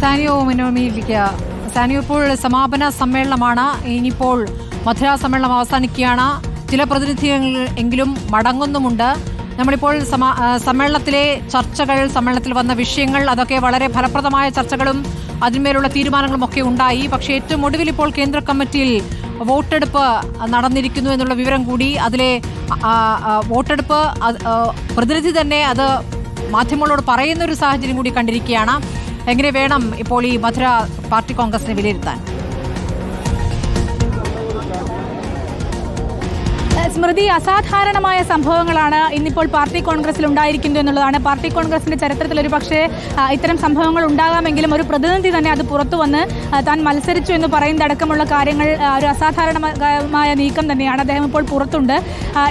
സാനിയോ മിനോമിയിലേക്ക് സാനിയോ ഇപ്പോൾ സമാപന സമ്മേളനമാണ്. ഇനിയിപ്പോൾ മധുര സമ്മേളനം അവസാനിക്കുകയാണ്. ചില പ്രതിനിധികൾ എങ്കിലും മടങ്ങുന്നുമുണ്ട്. നമ്മളിപ്പോൾ സമാ സമ്മേളനത്തിലെ ചർച്ചകൾ സമ്മേളനത്തിൽ വന്ന വിഷയങ്ങൾ അതൊക്കെ വളരെ ഫലപ്രദമായ ചർച്ചകളും അതിന്മേലുള്ള തീരുമാനങ്ങളും ഒക്കെ ഉണ്ടായി. പക്ഷേ ഏറ്റവും ഒടുവിൽ ഇപ്പോൾ കേന്ദ്ര കമ്മിറ്റിയിൽ വോട്ടെടുപ്പ് നടന്നിരിക്കുന്നു എന്നുള്ള വിവരം കൂടി അതിലെ വോട്ടെടുപ്പ് പ്രതിനിധി തന്നെ അത് മാധ്യമങ്ങളോട് പറയുന്ന ഒരു സാഹചര്യം കൂടി കണ്ടിരിക്കുകയാണ്. എങ്ങനെ വേണം ഇപ്പോൾ ഈ മധുര പാർട്ടി കോൺഗ്രസിനെ വിലയിരുത്താൻ? സ്മൃതി അസാധാരണമായ സംഭവങ്ങളാണ് ഇന്നിപ്പോൾ പാർട്ടി കോൺഗ്രസിൽ ഉണ്ടായിരിക്കുന്നത് എന്നുള്ളതാണ്. പാർട്ടി കോൺഗ്രസിന്റെ ചരിത്രത്തിൽ ഒരു പക്ഷേ ഇത്തരം സംഭവങ്ങൾ ഉണ്ടാകാമെങ്കിലും ഒരു പ്രതിനിധി തന്നെ അത് പുറത്തു വന്ന് താൻ മത്സരിച്ചു എന്ന് പറയുന്നതടക്കമുള്ള കാര്യങ്ങൾ ഒരു അസാധാരണമായ നീക്കം തന്നെയാണ്. അദ്ദേഹം ഇപ്പോൾ പുറത്തുണ്ട്.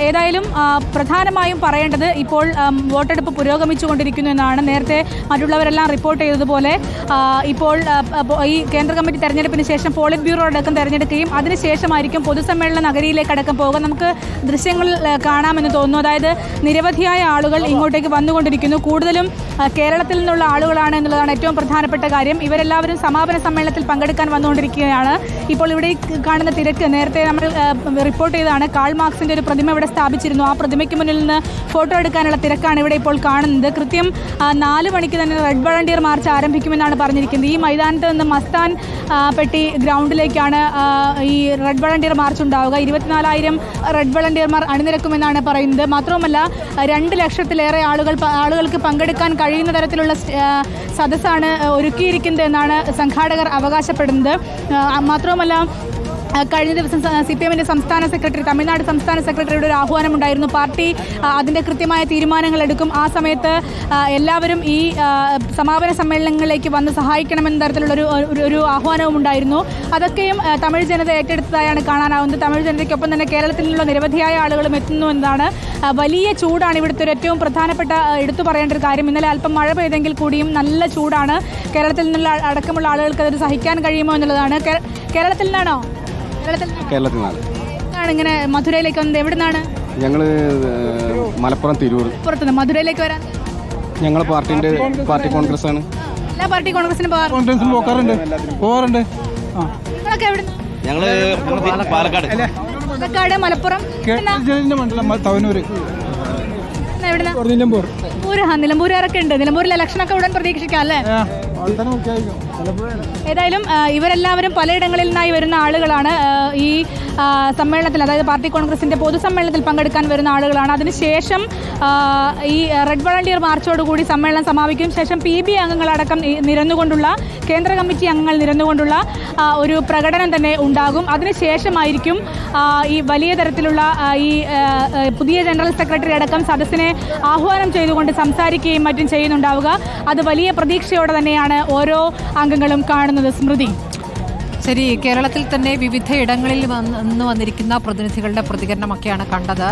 ഏതായാലും പ്രധാനമായും പറയേണ്ടത് ഇപ്പോൾ വോട്ടെടുപ്പ് പുരോഗമിച്ചുകൊണ്ടിരിക്കുന്നു എന്നാണ്. നേരത്തെ മറ്റുള്ളവരെല്ലാം റിപ്പോർട്ട് ചെയ്തതുപോലെ ഇപ്പോൾ ഈ കേന്ദ്ര കമ്മിറ്റി തെരഞ്ഞെടുപ്പിന് ശേഷം പോളിറ്റ് ബ്യൂറോ അടക്കം തെരഞ്ഞെടുക്കുകയും അതിനുശേഷമായിരിക്കും പൊതുസമ്മേളന നഗരിയിലേക്ക് അടക്കം പോകുക നമുക്ക് ദൃശ്യങ്ങളിൽ ആ, കാണാമെന്ന് തോന്നുന്നു. അതായത് നിരവധിയായ ആളുകൾ ഇങ്ങോട്ടേക്ക് വന്നുകൊണ്ടിരിക്കുന്നു. കൂടുതലും കേരളത്തിൽ നിന്നുള്ള ആളുകളാണ് എന്നുള്ളതാണ് ഏറ്റവും പ്രധാനപ്പെട്ട കാര്യം. ഇവരെല്ലാവരും സമാപന സമ്മേളനത്തിൽ പങ്കെടുക്കാൻ വന്നുകൊണ്ടിരിക്കുകയാണ്. ഇപ്പോൾ ഇവിടെ കാണുന്ന തിരക്ക് നേരത്തെ നമ്മൾ റിപ്പോർട്ട് ചെയ്തതാണ്. കാൾ മാർക്സിന്റെ ഒരു പ്രതിമ ഇവിടെ സ്ഥാപിച്ചിരുന്നു. ആ പ്രതിമയ്ക്ക് മുന്നിൽ നിന്ന് ഫോട്ടോ എടുക്കാനുള്ള തിരക്കാണ് ഇവിടെ ഇപ്പോൾ കാണുന്നത്. കൃത്യം നാല് മണിക്ക് തന്നെ റെഡ് വളണ്ടിയർ മാർച്ച് ആരംഭിക്കുമെന്നാണ് പറഞ്ഞിരിക്കുന്നത്. ഈ മൈതാനത്ത് നിന്ന് മസ്താൻ പെട്ടി ഗ്രൗണ്ടിലേക്കാണ് ഈ റെഡ് വളണ്ടിയർ മാർച്ച് ഉണ്ടാവുക ഇരുപത്തിനാലായിരം റെഡ് വളണ്ടിയർമാർ അണിനിരക്കുമെന്നാണ് പറയുന്നത്. മാത്രവുമല്ല രണ്ട് ലക്ഷത്തിലേറെ ആളുകൾ ആളുകൾക്ക് പങ്കെടുക്കാൻ കഴിയുന്ന തരത്തിലുള്ള സദസ്സാണ് ഒരുക്കിയിരിക്കുന്നത് എന്നാണ് സംഘാടകർ അവകാശപ്പെടുന്നത്. മാത്രവുമല്ല കഴിഞ്ഞ ദിവസം സി പി എമ്മിന്റെ സംസ്ഥാന സെക്രട്ടറി തമിഴ്നാട് സംസ്ഥാന സെക്രട്ടറിയുടെ ഒരു ആഹ്വാനം ഉണ്ടായിരുന്നു പാർട്ടി അതിന്റെ കൃത്യമായ തീരുമാനങ്ങൾ എടുക്കും. ആ സമയത്ത് എല്ലാവരും ഈ സമാപന സമ്മേളനങ്ങളിലേക്ക് വന്ന് സഹായിക്കണമെന്ന തരത്തിലുള്ളൊരു ഒരു ഒരു ആഹ്വാനവും ഉണ്ടായിരുന്നു. അതൊക്കെയും തമിഴ് ജനത ഏറ്റെടുത്തതായാണ് കാണാനാവുന്നത്. തമിഴ് ജനതയ്ക്കൊപ്പം തന്നെ കേരളത്തിൽ നിന്നുള്ള നിരവധിയായ ആളുകളും എത്തുന്നു എന്നതാണ് വലിയ ചൂടാണ് ഇവിടുത്തെ ഒരു ഏറ്റവും പ്രധാനപ്പെട്ട എടുത്തു പറയേണ്ട ഒരു കാര്യം. ഇന്നലെ അല്പം മഴ പെയ്തെങ്കിൽ കൂടിയും നല്ല ചൂടാണ്. കേരളത്തിൽ നിന്നുള്ള അടക്കമുള്ള ആളുകൾക്ക് അതൊരു സഹിക്കാൻ കഴിയുമോ എന്നുള്ളതാണ്. കേരളത്തിൽ നിന്നാണോ? കേരളത്തിൽ നിന്നാണോ? ഇങ്ങനെ മധുരയിലേക്ക് വന്നത്? എവിടെ നിന്നാണ് ഞങ്ങൾ മലപ്പുറം തിരൂർ. പുറത്തുനിന്ന് മധുരയിലേക്ക് വരാൻ? ഞങ്ങൾ പാർട്ടിന്റെ പാർട്ടി കോൺഗ്രസ് ആണ് എല്ലാ പാർട്ടി കോൺഗ്രസിന് കോൺഫറൻസിൽ പോകാറുണ്ട്. പോകാറുണ്ട്. ആ. നിങ്ങളൊക്കെ എവിടെ ഞങ്ങൾ പാലക്കാട്. പാലക്കാട് മലപ്പുറം മണ്ഡലം തവനൂര്. എവിടെ നിലമ്പൂർ നിലമ്പൂരുകാരൊക്കെ ഉണ്ട്. നിലമ്പൂരിൽ ഇലക്ഷനൊക്കെ ഉടൻ പ്രതീക്ഷിക്കാം അല്ലേ? ഏതായാലും ഇവരെല്ലാവരും പലയിടങ്ങളിൽ നിന്നായി വരുന്ന ആളുകളാണ്. ഈ സമ്മേളനത്തിൽ അതായത് പാർട്ടി കോൺഗ്രസിന്റെ പൊതുസമ്മേളനത്തിൽ പങ്കെടുക്കാൻ വരുന്ന ആളുകളാണ്. അതിനുശേഷം ഈ റെഡ് വളണ്ടിയർ മാർച്ചോടുകൂടി സമ്മേളനം സമാപിക്കും. ശേഷം പി ബി അംഗങ്ങളടക്കം നിരന്നുകൊണ്ടുള്ള കേന്ദ്ര കമ്മിറ്റി അംഗങ്ങൾ നിരന്നുകൊണ്ടുള്ള ഒരു പ്രകടനം തന്നെ ഉണ്ടാകും. അതിനുശേഷമായിരിക്കും ഈ വലിയ തരത്തിലുള്ള ഈ പുതിയ ജനറൽ സെക്രട്ടറി അടക്കം സദസ്സിനെ ആഹ്വാനം ചെയ്തുകൊണ്ട് സംസാരിക്കുകയും മറ്റും ചെയ്യുന്നുണ്ടാവുക. അത് വലിയ പ്രതീക്ഷയോടെ തന്നെയാണ് ഓരോ അംഗങ്ങളും കാണുന്നത് സ്മൃതി. ശരി കേരളത്തിൽ തന്നെ വിവിധ ഇടങ്ങളിൽ വന്ന് വന്നിരിക്കുന്ന പ്രതിനിധികളുടെ പ്രതികരണമൊക്കെയാണ് കണ്ടത്.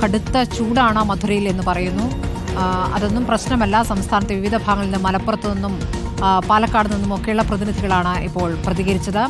കടുത്ത ചൂടാണ് മധുരയിൽ എന്ന് പറയുന്നു. അതൊന്നും പ്രശ്നമല്ല. സംസ്ഥാനത്തെ വിവിധ ഭാഗങ്ങളിൽ നിന്ന് മലപ്പുറത്തു നിന്നും പാലക്കാട് നിന്നും ഒക്കെയുള്ള പ്രതിനിധികളാണ് ഇപ്പോൾ പ്രതികരിച്ചത്.